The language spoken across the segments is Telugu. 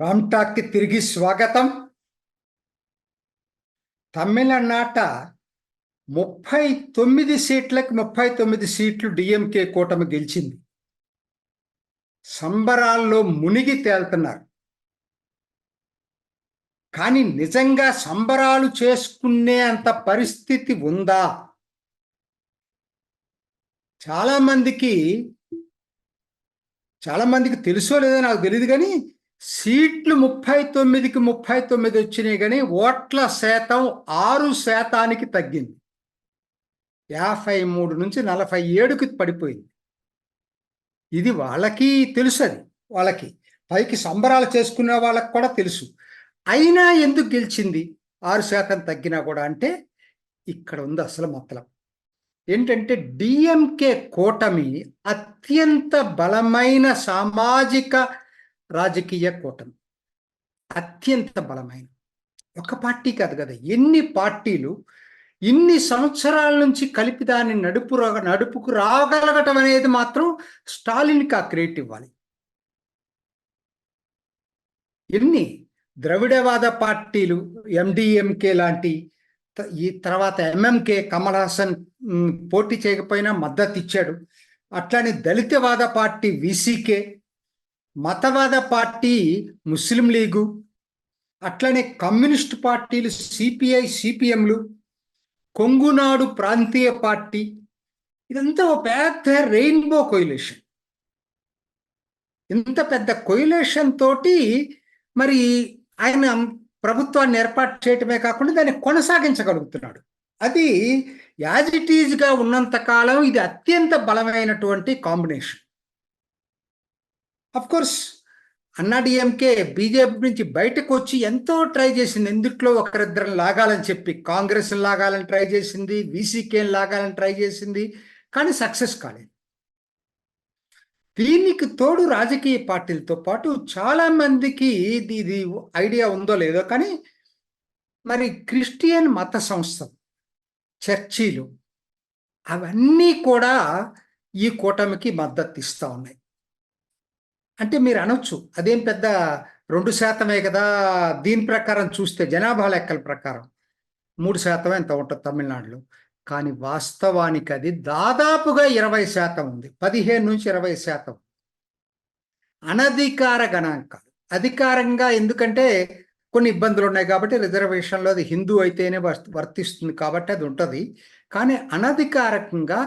రామ్టాక్కి తిరిగి స్వాగతం. తమిళనాట ముప్పై తొమ్మిది సీట్లకు ముప్పై తొమ్మిది సీట్లు డిఎంకే కూటమి గెలిచింది. సంబరాల్లో మునిగి తేలుతున్నారు. కానీ నిజంగా సంబరాలు చేసుకునే అంత పరిస్థితి ఉందా? చాలామందికి చాలామందికి తెలుసో లేదో నాకు తెలియదు కానీ సీట్లు ముప్పై తొమ్మిదికి ముప్పై తొమ్మిది వచ్చినాయి కానీ ఓట్ల శాతం ఆరు శాతానికి తగ్గింది. యాభై మూడు నుంచి నలభై ఏడుకి పడిపోయింది. ఇది వాళ్ళకి తెలుసు అది వాళ్ళకి పైకి సంబరాలు చేసుకునే వాళ్ళకి కూడా తెలుసు. అయినా ఎందుకు గెలిచింది? ఆరు శాతం తగ్గినా కూడా అంటే ఇక్కడ ఉంది అసలు మతలం. ఏంటంటే డిఎంకే కూటమి అత్యంత బలమైన సామాజిక రాజకీయ కూటమి. అత్యంత బలమైన. ఒక పార్టీ కాదు కదా ఎన్ని పార్టీలు ఇన్ని సంవత్సరాల నుంచి కలిపి దాన్ని నడుపు నడుపుకు రాగలగటం అనేది మాత్రం స్టాలిన్కి ఆ క్రెడిట్ ఇవ్వాలి. ఎన్ని ద్రవిడవాద పార్టీలు ఎండిఎంకే లాంటి ఈ తర్వాత ఎంఎంకే కమల్ హాసన్ పోటీ చేయకపోయినా మద్దతు ఇచ్చాడు. అట్లానే దళితవాద పార్టీ వీసీకే మతవాద పార్టీ ముస్లిం లీగు అట్లనే కమ్యూనిస్ట్ పార్టీలు సిపిఐ సిపిఎంలు కొంగునాడు ప్రాంతీయ పార్టీ ఇదంతా ఒక పెద్ద రెయిన్బో కొయిలేషన్. ఇంత పెద్ద కొయిలేషన్ తోటి మరి ఆయన ప్రభుత్వాన్ని ఏర్పాటు చేయటమే కాకుండా దాన్ని కొనసాగించగలుగుతున్నాడు. అది యాజ్ ఇట్ ఈజ్గా ఉన్నంత కాలం ఇది అత్యంత బలమైనటువంటి కాంబినేషన్. కోర్స్ అన్నాడీఎంకే బీజేపీ నుంచి బయటకు వచ్చి ఎంతో ట్రై చేసింది. ఎందుట్లో ఒకరిద్దరిని లాగాలని చెప్పి కాంగ్రెస్ లాగాలని ట్రై చేసింది వీసీకేని లాగాలని ట్రై చేసింది కానీ సక్సెస్ కాలేదు. దీనికి తోడు రాజకీయ పార్టీలతో పాటు చాలా మందికి ఇది ఇది ఐడియా ఉందో లేదో కానీ మరి క్రిస్టియన్ మత సంస్థ చర్చీలు అవన్నీ కూడా ఈ కూటమికి మద్దతు ఇస్తూ ఉన్నాయి. అంటే మీరు అనొచ్చు. అదేం పెద్ద రెండు శాతమే కదా దీని ప్రకారం చూస్తే జనాభా లెక్కల ప్రకారం. మూడు శాతం ఎంత ఉంటుంది తమిళనాడులో? కానీ వాస్తవానికి అది దాదాపుగా ఇరవై శాతం ఉంది. పదిహేను నుంచి ఇరవై శాతం. అనధికార గణాంకాలు. అధికారంగా ఎందుకంటే కొన్ని ఇబ్బందులు ఉన్నాయి కాబట్టి రిజర్వేషన్లో అది హిందూ అయితేనే వర్తిస్తుంది కాబట్టి అది ఉంటుంది. కానీ అనధికారకంగా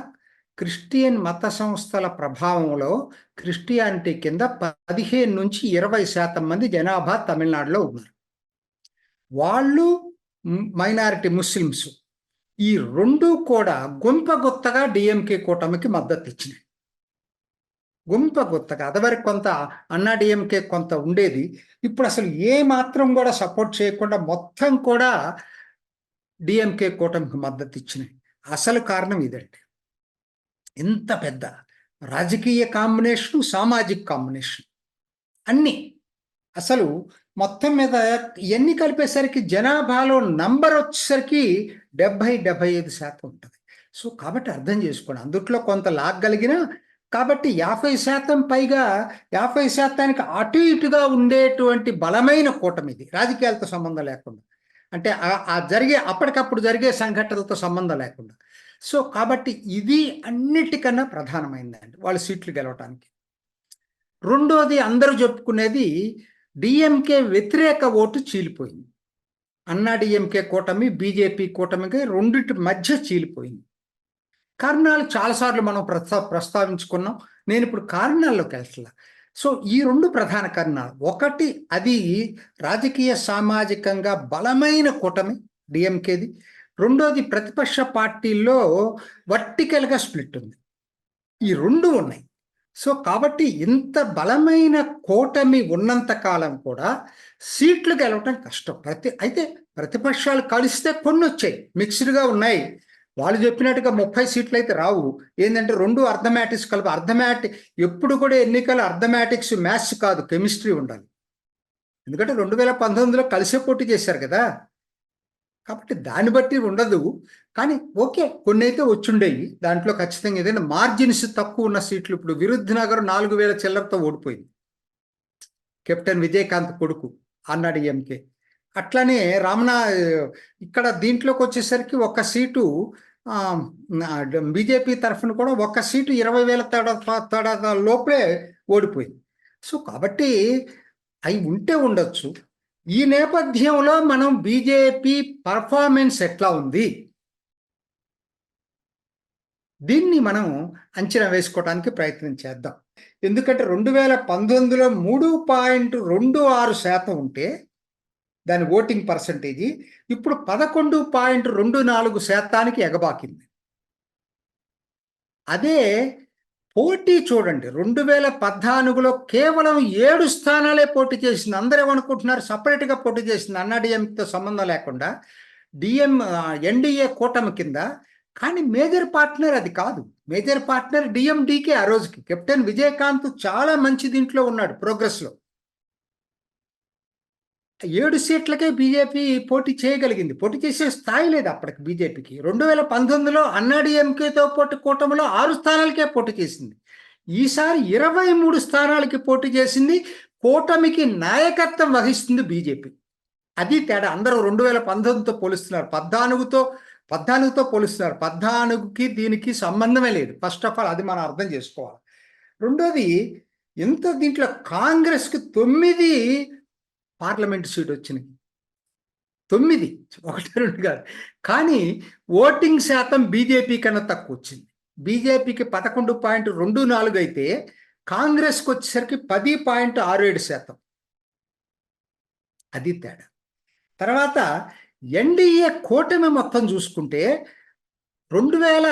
క్రిస్టియన్ మత సంస్థల ప్రభావంలో క్రిస్టియానిటీ కింద పదిహేను నుంచి ఇరవై శాతం మంది జనాభా తమిళనాడులో ఉన్నారు. వాళ్ళు మైనారిటీ ముస్లిమ్స్. ఈ రెండు కూడా గుంపగుత్తగా డిఎంకే కూటమికి మద్దతు ఇచ్చినాయి. గుంపగుత్తగా అదివరకు కొంత అన్నా డిఎంకే కొంత ఉండేది. ఇప్పుడు అసలు ఏ మాత్రం కూడా సపోర్ట్ చేయకుండా మొత్తం కూడా డిఎంకే కూటమికి మద్దతు ఇచ్చినాయి. అసలు కారణం ఇదండి. ఎంత పెద్ద రాజకీయ కాంబినేషన్ సామాజిక కాంబినేషన్ అన్నీ. అసలు మొత్తం మీద ఎన్ని కలిపేసరికి జనాభాలో నంబర్ వచ్చేసరికి డెబ్బై డెబ్బై ఐదు శాతం ఉంటుంది. సో కాబట్టి అర్థం చేసుకోండి. అందుట్లో కొంత లాగలిగిన కాబట్టి యాభై శాతం పైగా యాభై శాతానికి అటు ఇటుగా ఉండేటువంటి బలమైన కూటమి ఇది. రాజకీయాలతో సంబంధం లేకుండా. అంటే ఆ జరిగే అప్పటికప్పుడు జరిగే సంఘటనలతో సంబంధం లేకుండా. సో కాబట్టి ఇది అన్నిటికన్నా ప్రధానమైందండి వాళ్ళ సీట్లు గెలవటానికి. రెండోది అందరూ చెప్పుకునేది డిఎంకే వ్యతిరేక ఓటు చీలిపోయింది. అన్నా డిఎంకే కూటమి బీజేపీ కూటమికి రెండింటి మధ్య చీలిపోయింది. కారణాలు చాలాసార్లు మనం ప్రస్తా ప్రస్తావించుకున్నాం. నేను ఇప్పుడు కారణాల్లోకి వెళ్తున్నా. సో ఈ రెండు ప్రధాన కారణాలు. ఒకటి అది రాజకీయ సామాజికంగా బలమైన కూటమి డిఎంకేది. రెండోది ప్రతిపక్ష పార్టీల్లో వర్టికల్గా స్ప్లిట్ ఉంది. ఈ రెండు ఉన్నాయి. సో కాబట్టి ఇంత బలమైన కూటమి ఉన్నంత కాలం కూడా సీట్లు గెలవటం కష్టం. ప్రతి అయితే ప్రతిపక్షాలు కలిస్తే కొన్ని వచ్చాయి మిక్స్డ్గా ఉన్నాయి. వాళ్ళు చెప్పినట్టుగా ముప్పై సీట్లు అయితే రావు. ఏంటంటే రెండు అర్థమాటిక్స్ కలిపి అర్థమాటిక్ ఎప్పుడు కూడా ఎన్నికలు అర్థమాటిక్స్ మ్యాథ్స్ కాదు కెమిస్ట్రీ ఉండాలి. ఎందుకంటే రెండు వేల పంతొమ్మిదిలో కలిసే పోటీ చేశారు కదా. కాబట్టి దాన్ని బట్టి ఉండదు. కానీ ఓకే కొన్ని అయితే వచ్చిండేవి దాంట్లో ఖచ్చితంగా ఏదైనా మార్జిన్స్ తక్కువ ఉన్న సీట్లు ఇప్పుడు విరుద్ధ నగర్ నాలుగు వేల చిల్లరతో ఓడిపోయింది. కెప్టెన్ విజయకాంత్ కొడుకు అన్నాడీఎంకే అట్లానే రామనా ఇక్కడ దీంట్లోకి వచ్చేసరికి ఒక సీటు బీజేపీ తరఫున కూడా ఒక సీటు ఇరవై వేల తేడా తేడా లోపే ఓడిపోయింది. సో కాబట్టి అవి ఉంటే ఉండొచ్చు. ఈ నేపథ్యంలో మనం బీజేపీ పర్ఫార్మెన్స్ ఎట్లా ఉంది? దీన్ని మనం అంచనా వేసుకోవడానికి ప్రయత్నం చేద్దాం. ఎందుకంటే రెండు వేల పంతొమ్మిదిలో మూడు పాయింట్ రెండు ఆరు శాతం ఉంటే దాని ఓటింగ్ పర్సంటేజీ ఇప్పుడు పదకొండు పాయింట్ రెండు నాలుగు శాతానికి ఎగబాకింది. అదే పోటీ చూడండి. రెండు వేల పద్నాలుగులో కేవలం ఏడు స్థానాలే పోటీ చేసింది. అందరూ ఏమనుకుంటున్నారు? సపరేట్గా పోటీ చేసింది. అన్నాడీఎంతో సంబంధం లేకుండా డిఎం ఎన్డీఏ కూటమి కింద. కానీ మేజర్ పార్ట్నర్ అది కాదు. మేజర్ పార్ట్నర్ డిఎండికే ఆ రోజుకి. కెప్టెన్ విజయకాంత్ చాలా మంచి దీంట్లో ఉన్నాడు ప్రోగ్రెస్లో. ఏడు సీట్లకే బీజేపీ పోటీ చేయగలిగింది. పోటీ చేసే స్థాయి లేదు అప్పటికి బీజేపీకి. రెండు వేల పంతొమ్మిదిలో అన్నాడీఎంకేతో పోటీ కూటమిలో ఆరు స్థానాలకే పోటీ చేసింది. ఈసారి ఇరవై మూడు స్థానాలకి పోటీ చేసింది కూటమికి నాయకత్వం వహిస్తుంది బీజేపీ. అది తేడా. అందరూ రెండు వేల పంతొమ్మిదితో పోలుస్తున్నారు. పద్నాలుగుతో పద్నాలుగుతో పోలుస్తున్నారు. పద్నాలుగుకి దీనికి సంబంధమే లేదు. ఫస్ట్ ఆఫ్ ఆల్ అది మనం అర్థం చేసుకోవాలి. రెండోది ఎంత దీంట్లో కాంగ్రెస్కి తొమ్మిది పార్లమెంట్ సీట్ వచ్చినాయి తొమ్మిది ఒకటి రెండు కాదు. కానీ ఓటింగ్ శాతం బీజేపీ కన్నా తక్కువ వచ్చింది బీజేపీకి పదకొండు పాయింట్ రెండు నాలుగు అయితే కాంగ్రెస్కి వచ్చేసరికి పది పాయింట్ ఆరు ఏడు శాతం. అది తేడా. తర్వాత ఎన్డీఏ కూటమి మొత్తం చూసుకుంటే రెండు వేల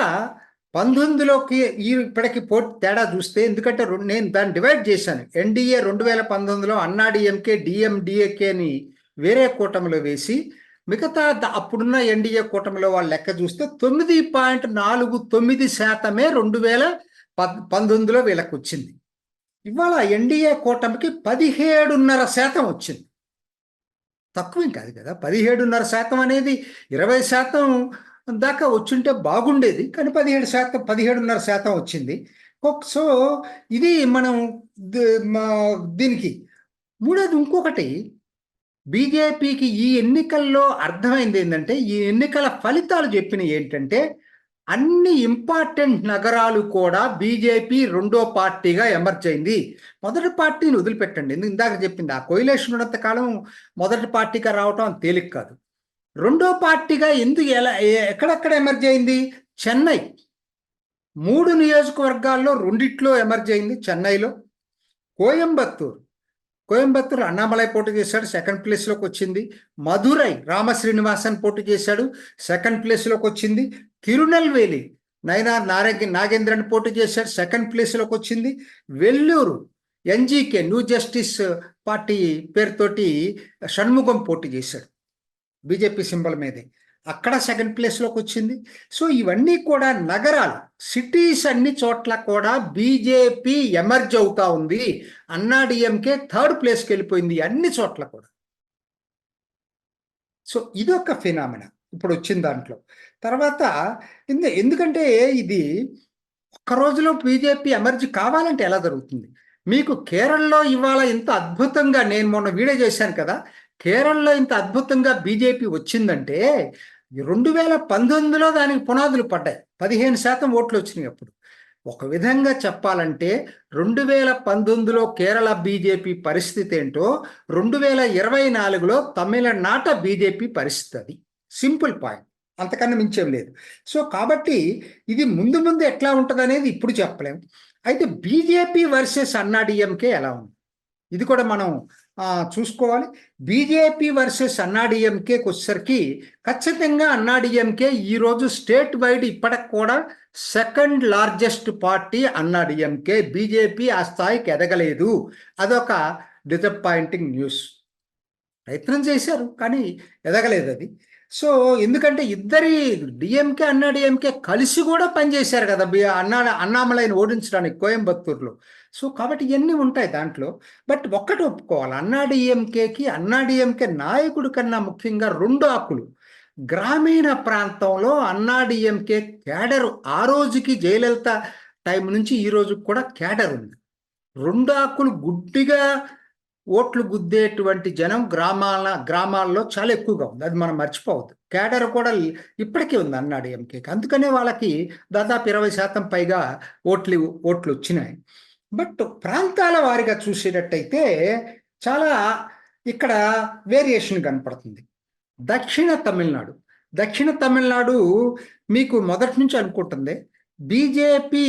పంతొమ్మిదిలోకి ఈ ఇప్పటికి పోటీ తేడా చూస్తే ఎందుకంటే నేను దాన్ని డివైడ్ చేశాను. ఎన్డీఏ రెండు వేల పంతొమ్మిదిలో అన్నాడీఎంకే డిఎండిఏకేని వేరే కూటమిలో వేసి మిగతా అప్పుడున్న ఎన్డీఏ కూటమిలో వాళ్ళు లెక్క చూస్తే తొమ్మిది పాయింట్ నాలుగు తొమ్మిది శాతమే రెండు వేల పంతొమ్మిదిలో వీళ్ళకి వచ్చింది. ఇవాళ ఎన్డీఏ కూటమికి పదిహేడున్నర శాతం వచ్చింది. తక్కువేం కాదు కదా. పదిహేడున్నర శాతం అనేది ఇరవై శాతం దాకా వచ్చుంటే బాగుండేది కానీ పదిహేడు శాతం పదిహేడున్నర శాతం వచ్చింది. సో ఇది మనం దీనికి మూడోది ఇంకొకటి. బీజేపీకి ఈ ఎన్నికల్లో అర్థమైంది ఏంటంటే ఈ ఎన్నికల ఫలితాలు చెప్పినవి ఏంటంటే అన్ని ఇంపార్టెంట్ నగరాలు కూడా బీజేపీ రెండో పార్టీగా ఎమర్జ్ అయింది. మొదటి పార్టీని వదిలిపెట్టండి. ఇందాక చెప్పింది ఆ కొయిలేషన్ ఉన్నంత కాలం మొదటి పార్టీగా రావటం తేలిక కాదు. రెండో పార్టీగా ఎందుకు ఎలా ఎక్కడెక్కడ ఎమర్జ్ అయింది? చెన్నై. మూడు నియోజకవర్గాల్లో రెండిట్లో ఎమర్జ్ అయింది చెన్నైలో. కోయంబత్తూర్. కోయంబత్తూర్ అన్నామలై పోటీ చేశాడు సెకండ్ ప్లేస్లోకి వచ్చింది. మధురై రామశ్రీనివాసన్ పోటీ చేశాడు సెకండ్ ప్లేస్లోకి వచ్చింది. తిరునెల్వేలి నైనా నారగి నాగేంద్రన్ పోటీ చేశాడు సెకండ్ ప్లేస్లోకి వచ్చింది. Vellore NJK new justice party పేరుతోటి షణ్ముఖం పోటీ చేశాడు. బీజేపీ సింబల్ మీదే. అక్కడ సెకండ్ ప్లేస్లోకి వచ్చింది. సో ఇవన్నీ కూడా నగరాలు సిటీస్ అన్ని చోట్ల కూడా బీజేపీ ఎమర్జ్ అవుతా ఉంది. అన్నా డిఎంకే థర్డ్ ప్లేస్కి వెళ్ళిపోయింది అన్ని చోట్ల కూడా. సో ఇదొక ఫినామిన ఇప్పుడు వచ్చిన దాంట్లో. తర్వాత ఎందుకంటే ఇది ఒక్క రోజులో బీజేపీ ఎమర్జీ కావాలంటే ఎలా జరుగుతుంది? మీకు కేరళలో ఇవాళ ఇంత అద్భుతంగా నేను మొన్న వీడియో చేశాను కదా కేరళలో ఇంత అద్భుతంగా బీజేపీ వచ్చిందంటే రెండు వేల పంతొమ్మిదిలో దానికి పునాదులు పడ్డాయి. పదిహేను శాతం ఓట్లు వచ్చినాయి అప్పుడు. ఒక విధంగా చెప్పాలంటే రెండు వేల పంతొమ్మిదిలో కేరళ బీజేపీ పరిస్థితి ఏంటో రెండు వేల ఇరవై నాలుగులో తమిళనాట బీజేపీ పరిస్థితి అది. Simple point. అంతకన్నా మించేం లేదు. సో కాబట్టి ఇది ముందు ముందు ఎట్లా ఉంటుంది అనేది ఇప్పుడు చెప్పలేము అయితే బీజేపీ వర్సెస్ అన్నాడీఎంకే ఎలా ఉంది? ఇది కూడా మనం చూసుకోవాలి. బీజేపీ వర్సెస్ అన్నాడీఎంకేకి వచ్చేసరికి ఖచ్చితంగా అన్నాడీఎంకే ఈరోజు స్టేట్ వైడ్ ఇప్పటికి కూడా second largest party Anna DMK. BJP ఆ స్థాయికి ఎదగలేదు. అదొక డిసప్పాయింటింగ్ న్యూస్. ప్రయత్నం చేశారు కానీ ఎదగలేదు అది. సో ఎందుకంటే ఇద్దరి డిఎంకే అన్నా డిఎంకే కలిసి కూడా పనిచేశారు కదా. అన్నా అన్నామలైన ఓడించడానికి కోయంబత్తూరులో. సో కాబట్టి ఇవన్నీ ఉంటాయి దాంట్లో. బట్ ఒక్కటి ఒప్పుకోవాలి. అన్నాడీఎంకేకి అన్నాడీఎంకే నాయకుడి కన్నా ముఖ్యంగా రెండు ఆకులు. గ్రామీణ ప్రాంతంలో అన్నాడీఎంకే క్యాడర్ ఆ రోజుకి జయలలిత టైం నుంచి ఈ రోజుకి కూడా క్యాడర్ ఉంది. రెండు ఆకులు గుడ్డిగా ఓట్లు గుద్దేటువంటి జనం గ్రామాల గ్రామాల్లో చాలా ఎక్కువగా ఉంది. అది మనం మర్చిపోవద్దు. క్యాడర్ కూడా ఇప్పటికీ ఉంది అన్నాడు ఎంకేకి. అందుకనే వాళ్ళకి దాదాపు ఇరవై శాతం పైగా ఓట్లు ఓట్లు వచ్చినాయి. బట్ ప్రాంతాల వారిగా చూసేటట్టయితే చాలా ఇక్కడ వేరియేషన్ కనపడుతుంది. దక్షిణ తమిళనాడు. దక్షిణ తమిళనాడు మీకు మొదటి నుంచి అనుకుంటుంది. బీజేపీ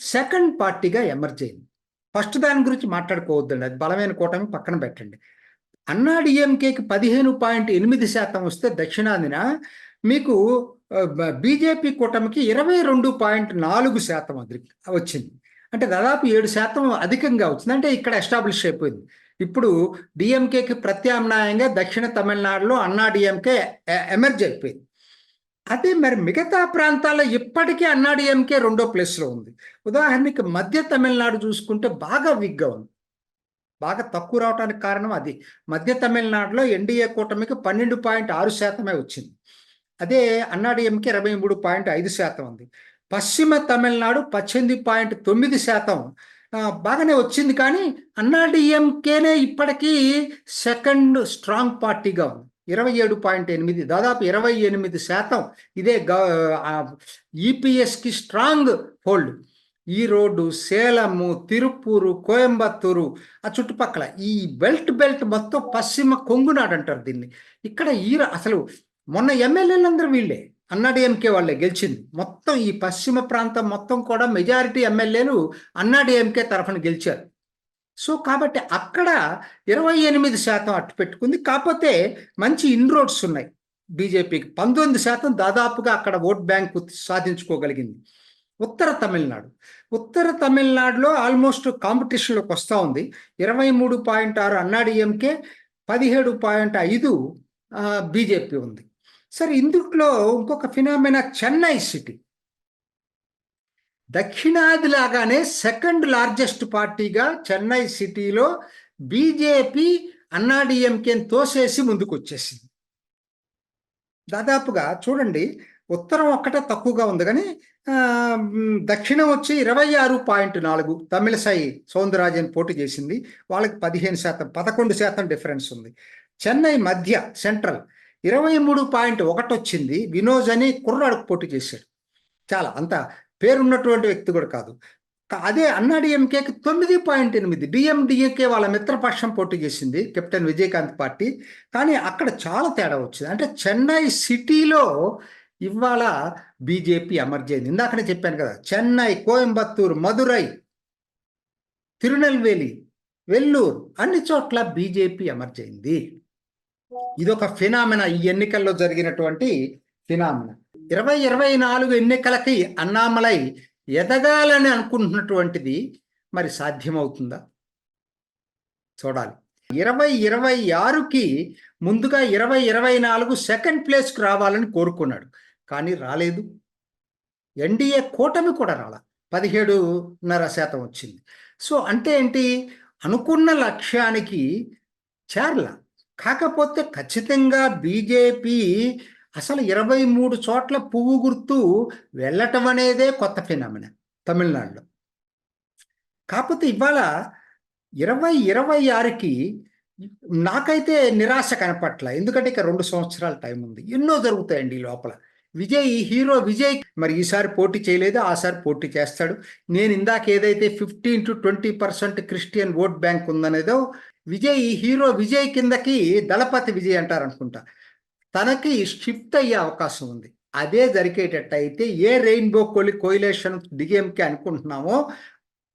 సెకండ్ పార్టీగా ఎమర్జ్ అయింది. ఫస్ట్ దాని గురించి మాట్లాడుకోవద్దండి. అది బలమైన కూటమి పక్కన పెట్టండి. అన్నా డిఎంకేకి పదిహేను పాయింట్ ఎనిమిది శాతం వస్తే దక్షిణాదిన మీకు బీజేపీ కూటమికి ఇరవై రెండు పాయింట్ నాలుగు శాతం అది వచ్చింది. అంటే దాదాపు ఏడు శాతం అధికంగా వచ్చింది. అంటే ఇక్కడ ఎస్టాబ్లిష్ అయిపోయింది. ఇప్పుడు డిఎంకేకి ప్రత్యామ్నాయంగా దక్షిణ తమిళనాడులో అన్నా డిఎంకే ఎమర్జ్ అయిపోయింది. అదే మరి మిగతా ప్రాంతాల్లో ఇప్పటికీ అన్నా డిఎంకే రెండో ప్లేస్లో ఉంది. ఉదాహరణకి మధ్య తమిళనాడు చూసుకుంటే బాగా విగ్గా ఉంది. బాగా తక్కువ రావడానికి కారణం అది. మధ్య తమిళనాడులో ఎన్డీఏ కూటమికి పన్నెండు పాయింట్ ఆరు శాతమే వచ్చింది. అదే అన్నాడీఎంకే ఇరవై మూడు పాయింట్ ఐదు శాతం ఉంది. పశ్చిమ తమిళనాడు పద్దెనిమిది పాయింట్ తొమ్మిది శాతం. బాగానే వచ్చింది కానీ అన్నాడీఎంకేనే ఇప్పటికీ సెకండ్ స్ట్రాంగ్ పార్టీగా ఉంది. ఇరవై ఏడు పాయింట్ ఎనిమిది దాదాపు ఇరవై ఎనిమిది శాతం ఇదే ఈపీఎస్కి స్ట్రాంగ్ హోల్డ్. ఈరోడ్ సేలము తిరుపూరు కోయంబత్తూరు ఆ చుట్టుపక్కల ఈ బెల్ట్ బెల్ట్ మొత్తం పశ్చిమ కొంగునాడు అంటారు దీన్ని. ఇక్కడ ఈ అసలు మొన్న ఎమ్మెల్యేలందరూ వీళ్ళే. అన్నాడీఎంకే వాళ్ళే గెలిచింది. మొత్తం ఈ పశ్చిమ ప్రాంతం మొత్తం కూడా మెజారిటీ ఎమ్మెల్యేలు అన్నాడీఎంకే తరఫున గెలిచారు. సో కాబట్టి అక్కడ ఇరవై ఎనిమిది శాతం అట్టు పెట్టుకుంది. కాకపోతే మంచి ఇన్రోడ్స్ ఉన్నాయి. బీజేపీకి పంతొమ్మిది శాతం దాదాపుగా అక్కడ ఓట్ బ్యాంక్ సాధించుకోగలిగింది. ఉత్తర తమిళనాడు. ఉత్తర తమిళనాడులో ఆల్మోస్ట్ కాంపిటీషన్లోకి వస్తూ ఉంది. ఇరవై మూడు పాయింట్ ఆరు అన్నాడీఎంకే పదిహేడు పాయింట్ ఐదు బీజేపీ ఉంది. సరే ఇందులో ఇంకొక ఫినామినా చెన్నై సిటీ. దక్షిణాది లాగానే సెకండ్ లార్జెస్ట్ పార్టీగా చెన్నై సిటీలో బీజేపీ అన్నాడీఎంకేని తోసేసి ముందుకు వచ్చేసింది దాదాపుగా చూడండి ఉత్తరం ఒక్కటే తక్కువగా ఉంది కానీ దక్షిణం వచ్చి ఇరవై ఆరు పాయింట్ నాలుగు తమిళసాయి సౌందరరాజన్ పోటీ చేసింది. వాళ్ళకి పదిహేను శాతం పదకొండు శాతం డిఫరెన్స్ ఉంది. చెన్నై మధ్య సెంట్రల్ ఇరవై మూడు పాయింట్ ఒకటి వచ్చింది వినోజ్ అని కుర్రాడుకు పోటీ చేశాడు. చాలా అంత పేరున్నటువంటి వ్యక్తి కూడా కాదు. అదే అన్నాడీఎంకేకి తొమ్మిది పాయింట్ ఎనిమిది. డిఎండిఏకే వాళ్ళ మిత్రపక్షం పోటీ చేసింది కెప్టెన్ విజయకాంత్ పార్టీ. కానీ అక్కడ చాలా తేడా వచ్చింది. అంటే చెన్నై సిటీలో ఇవాళ బీజేపీ ఎమర్జ్ ఇందాకనే చెప్పాను కదా చెన్నై కోయంబత్తూరు మదురై తిరునెల్వేలి వెల్లూరు అన్ని చోట్ల బీజేపీ ఎమర్జ్ ఇదొక ఫినామిన ఈ ఎన్నికల్లో జరిగినటువంటి ఫినామిన. ఇరవై ఇరవై నాలుగు ఎన్నికలకి అన్నామలై ఎదగాలని అనుకుంటున్నటువంటిది మరి సాధ్యమవుతుందా? చూడాలి. ఇరవై ఇరవై ఆరుకి ముందుగా ఇరవై ఇరవై నాలుగు సెకండ్ ప్లేస్కి రావాలని కోరుకున్నాడు. కానీ రాలేదు. ఎన్డీఏ కూటమి కూడా రాల. పదిహేడున్నర శాతం వచ్చింది. సో అంటే ఏంటి? అనుకున్న లక్ష్యానికి చేరలా. కాకపోతే ఖచ్చితంగా బీజేపీ అసలు ఇరవై మూడు చోట్ల పువ్వు గుర్తు వెళ్ళటం అనేదే కొత్త ఫినామిన తమిళనాడులో. కాకపోతే ఇవాళ ఇరవై ఇరవై ఆరుకి నాకైతే నిరాశ కనపట్ల. ఎందుకంటే ఇక రెండు సంవత్సరాల టైం ఉంది. ఎన్నో జరుగుతాయండి ఈ లోపల. విజయ్ ఈ హీరో విజయ్ మరి ఈసారి పోటీ చేయలేదు ఆసారి పోటీ చేస్తాడు. నేను ఇందాక ఏదైతే fifteen to twenty percent Christian vote bank ఉందనేదో Vijay ఈ హీరో విజయ్ కిందకి దళపతి విజయ్ అంటారు అనుకుంటా తనకి షిఫ్ట్ అయ్యే అవకాశం ఉంది. అదే జరిగేటట్టయితే ఏ రెయిన్బో కొలి కోయిలేషన్ డిఎంకే అనుకుంటున్నామో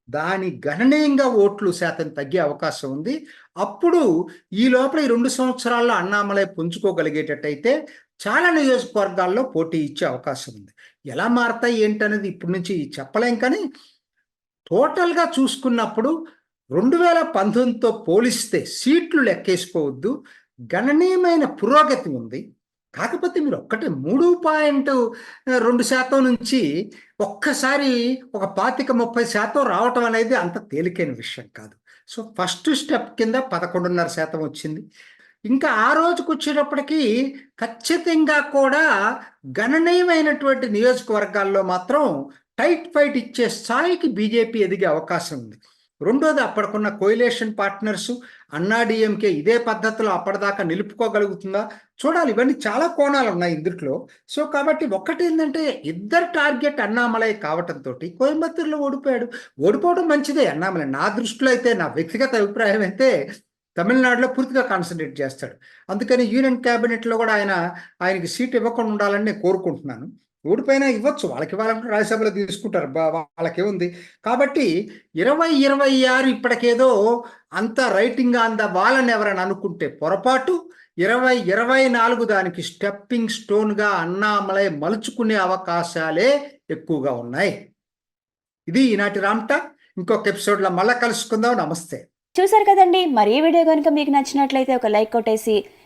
దాని గణనీయంగా ఓట్లు శాతం తగ్గే అవకాశం ఉంది. అప్పుడు ఈ లోపల ఈ రెండు సంవత్సరాల్లో అన్నామలై పుంజుకోగలిగేటట్టయితే చాలా నియోజకవర్గాల్లో పోటీ ఇచ్చే అవకాశం ఉంది. ఎలా మారతాయి ఏంటనేది ఇప్పటి నుంచి చెప్పలేం కానీ టోటల్గా చూసుకున్నప్పుడు రెండు వేల పంతొమ్మిదితో పోలిస్తే సీట్లు లెక్కేసుకోవద్దు. గణనీయమైన పురోగతి ఉంది. కాకపోతే మీరు ఒక్కటే మూడు పాయింట్ రెండు శాతం నుంచి ఒక్కసారి ఒక పాతిక ముప్పై శాతం రావటం అనేది అంత తేలికైన విషయం కాదు. సో ఫస్ట్ స్టెప్ కింద పదకొండున్నర శాతం వచ్చింది. ఇంకా ఆ రోజుకు వచ్చేటప్పటికి ఖచ్చితంగా కూడా గణనీయమైనటువంటి నియోజకవర్గాల్లో మాత్రం టైట్ ఫైట్ ఇచ్చే స్థాయికి బీజేపీ ఎదిగే అవకాశం ఉంది. రెండోది అప్పటికున్న కోయిలేషన్ పార్ట్నర్స్ అన్నాడీఎంకే ఇదే పద్ధతిలో అప్పటిదాకా నిలుపుకోగలుగుతుందా? చూడాలి ఇవన్నీ చాలా కోణాలు ఉన్నాయి ఇందుట్లో. సో కాబట్టి ఒక్కటి ఏంటంటే ఇద్దరు టార్గెట్ అన్నామలై కావటంతో కోయంబత్తూరులో ఓడిపోయాడు. ఓడిపోవడం మంచిదే అన్నామలై. నా దృష్టిలో అయితే నా వ్యక్తిగత అభిప్రాయం అయితే తమిళనాడులో పూర్తిగా కాన్సన్ట్రేట్ చేస్తాడు. అందుకని యూనియన్ క్యాబినెట్లో కూడా ఆయన ఆయనకి సీట్ ఇవ్వకుండా ఉండాలని నేను కోరుకుంటున్నాను. ఓడిపోయినా ఇవ్వచ్చు. వాళ్ళకి వాళ్ళకి రాజ్యసభలో తీసుకుంటారు. బా- వాళ్ళకేముంది కాబట్టి ఇరవై ఇరవై ఆరు ఇప్పటికేదో అంత రైటింగ్ ఆన్ ద వాళ్ళని ఎవరైనా అనుకుంటే పొరపాటు ఇరవై ఇరవై నాలుగు దానికి స్టెప్పింగ్ స్టోన్గా అన్నామలై మలుచుకునే అవకాశాలే ఎక్కువగా ఉన్నాయి. ఇది ఈనాటి రామ్ట. ఇంకొక ఎపిసోడ్లో మళ్ళీ కలుసుకుందాం. నమస్తే. చూసారు కదండి. మరి ఈ వీడియో కనుక మీకు నచ్చినట్లయితే ఒక లైక్ కొట్టేసి